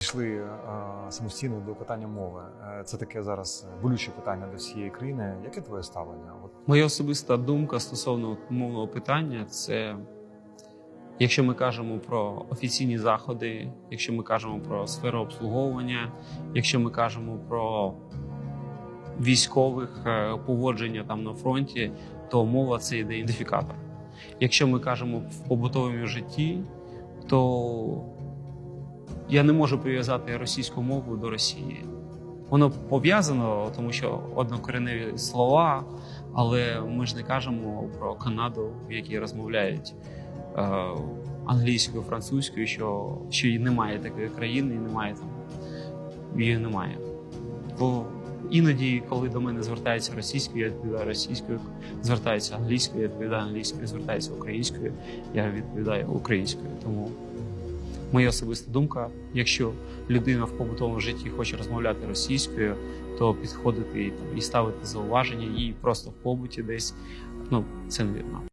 Йшли е, самостійно до питання мови. Е, Це таке зараз болюче питання для всієї країни. Яке твоє ставлення? От Моя особиста думка стосовно мовного питання це якщо ми кажемо про офіційні заходи, якщо ми кажемо про сферу обслуговування, якщо ми кажемо про військових е, поводження там на фронті, то мова це ідентифікатор. Якщо ми кажемо в побутовому житті, то я не можу прив'язати російську мову до Росії. Воно пов'язано, тому що однокореневі слова, але ми ж не кажемо про Канаду, в якій розмовляють е, англійською, французькою, що, що і немає такої країни, і немає там її немає. Бо іноді, коли до мене звертаються російською, я відповідаю російською, звертаються англійською, я відповідаю англійською, звертаються українською, я відповідаю українською. Тому моя особиста думка, якщо людина в побутовому житті хоче розмовляти російською, то підходити і, там, і ставити зауваження їй просто в побуті десь, ну це невірно.